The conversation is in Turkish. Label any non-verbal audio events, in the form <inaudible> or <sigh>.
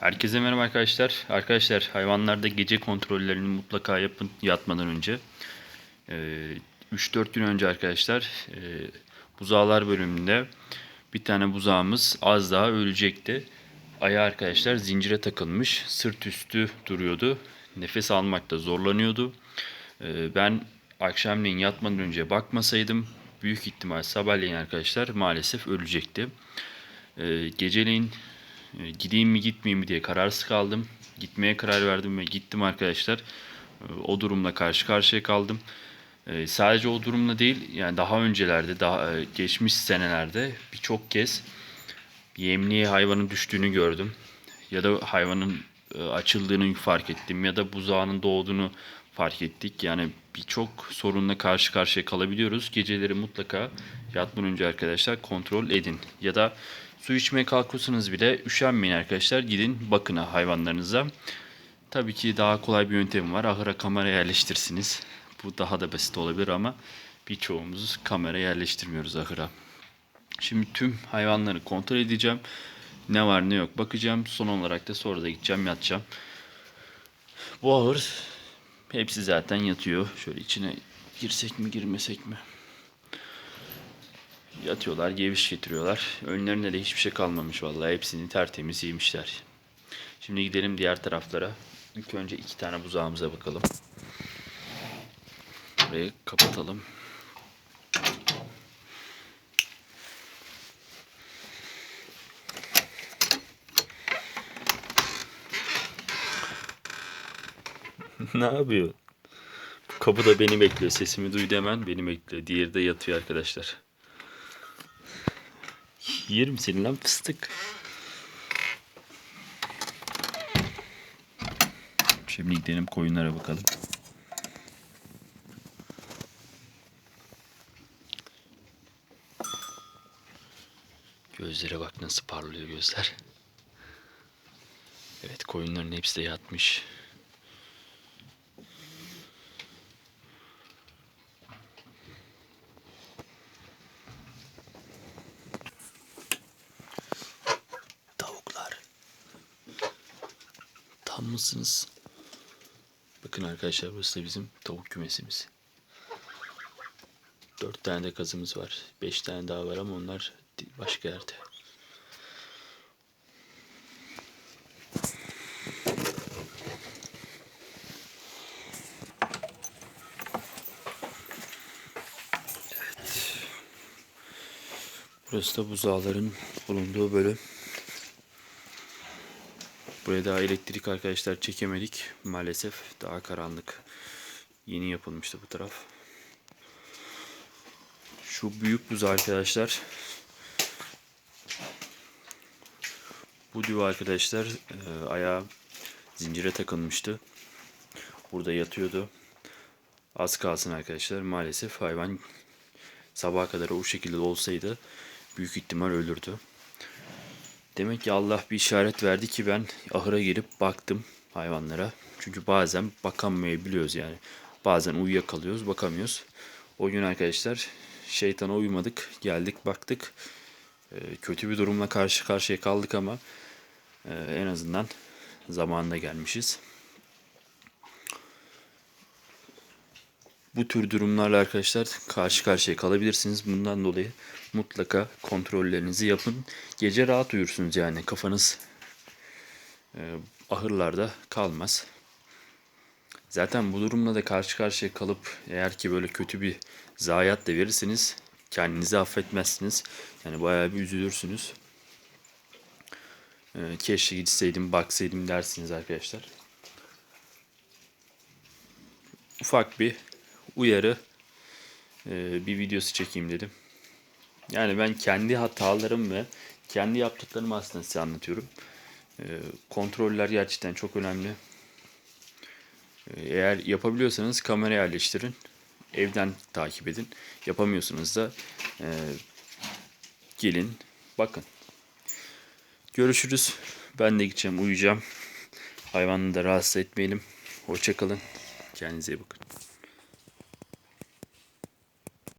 Herkese merhaba arkadaşlar. Arkadaşlar hayvanlarda gece kontrollerini mutlaka yapın yatmadan önce. Ee, 3-4 gün önce arkadaşlar e, buzağlar bölümünde bir tane buzağımız az daha ölecekti. Ayağı arkadaşlar zincire takılmış. Sırt üstü duruyordu. Nefes almakta zorlanıyordu. Ee, ben akşamleyin yatmadan önce bakmasaydım büyük ihtimal sabahleyin arkadaşlar maalesef ölecekti. Ee, geceleyin gideyim mi gitmeyeyim mi diye kararsız kaldım. Gitmeye karar verdim ve gittim arkadaşlar. E, O durumla karşı karşıya kaldım. E, Sadece o durumla değil yani daha öncelerde daha e, geçmiş senelerde birçok kez yemliğe hayvanın düştüğünü gördüm. Ya da hayvanın e, açıldığını fark ettim ya da buzağının doğduğunu fark ettik. Yani birçok sorunla karşı karşıya kalabiliyoruz. Geceleri mutlaka yatmadan önce arkadaşlar kontrol edin. Ya da su içmeye kalkıyorsanız bile üşenmeyin arkadaşlar. Gidin bakın hayvanlarınıza. Tabii ki daha kolay bir yöntem var. Ahıra kamera yerleştirsiniz. Bu daha da basit olabilir ama birçoğumuz kamera yerleştirmiyoruz ahıra. Şimdi tüm hayvanları kontrol edeceğim. Ne var ne yok bakacağım. Son olarak da sonra da gideceğim yatacağım. Bu ahır hepsi zaten yatıyor. Şöyle içine girsek mi girmesek mi? Yatıyorlar, geviş getiriyorlar. Önlerinde de hiçbir şey kalmamış vallahi. Hepsini tertemiz yemişler. Şimdi gidelim diğer taraflara. İlk önce iki tane buzağımıza bakalım. Burayı kapatalım. <laughs> ne yapıyor? Kapıda beni bekliyor. Sesimi duydu hemen beni bekliyor. Diğeri de yatıyor arkadaşlar. Yerim seni lan fıstık. Şimdi gidelim koyunlara bakalım. Gözlere bak nasıl parlıyor gözler. Evet koyunların hepsi de yatmış. Mısınız? Bakın arkadaşlar burası da bizim tavuk kümesimiz. Dört tane de kazımız var. Beş tane daha var ama onlar başka yerde. Burası da buzağların bulunduğu bölüm. Buraya daha elektrik arkadaşlar çekemedik. Maalesef daha karanlık. Yeni yapılmıştı bu taraf. Şu büyük buz arkadaşlar. Bu düve arkadaşlar e, ayağı zincire takılmıştı. Burada yatıyordu. Az kalsın arkadaşlar. Maalesef hayvan sabaha kadar o şekilde olsaydı büyük ihtimal ölürdü. Demek ki Allah bir işaret verdi ki ben ahıra girip baktım hayvanlara. Çünkü bazen bakamayabiliyoruz yani. Bazen uyuyakalıyoruz, bakamıyoruz. O gün arkadaşlar şeytana uymadık, geldik baktık. Ee, kötü bir durumla karşı karşıya kaldık ama e, en azından zamanında gelmişiz. Bu tür durumlarla arkadaşlar karşı karşıya kalabilirsiniz. Bundan dolayı mutlaka kontrollerinizi yapın. Gece rahat uyursunuz yani kafanız e, ahırlarda kalmaz. Zaten bu durumla da karşı karşıya kalıp eğer ki böyle kötü bir zayiat da verirseniz kendinizi affetmezsiniz. Yani bayağı bir üzülürsünüz. E, keşke gitseydim baksaydım dersiniz arkadaşlar. Ufak bir uyarı e, bir videosu çekeyim dedim. Yani ben kendi hatalarım ve kendi yaptıklarımı aslında size anlatıyorum. E, kontroller gerçekten çok önemli. E, eğer yapabiliyorsanız kamera yerleştirin. Evden takip edin. Yapamıyorsanız da e, gelin bakın. Görüşürüz. Ben de gideceğim uyuyacağım. Hayvanını da rahatsız etmeyelim. Hoşçakalın. Kendinize iyi bakın.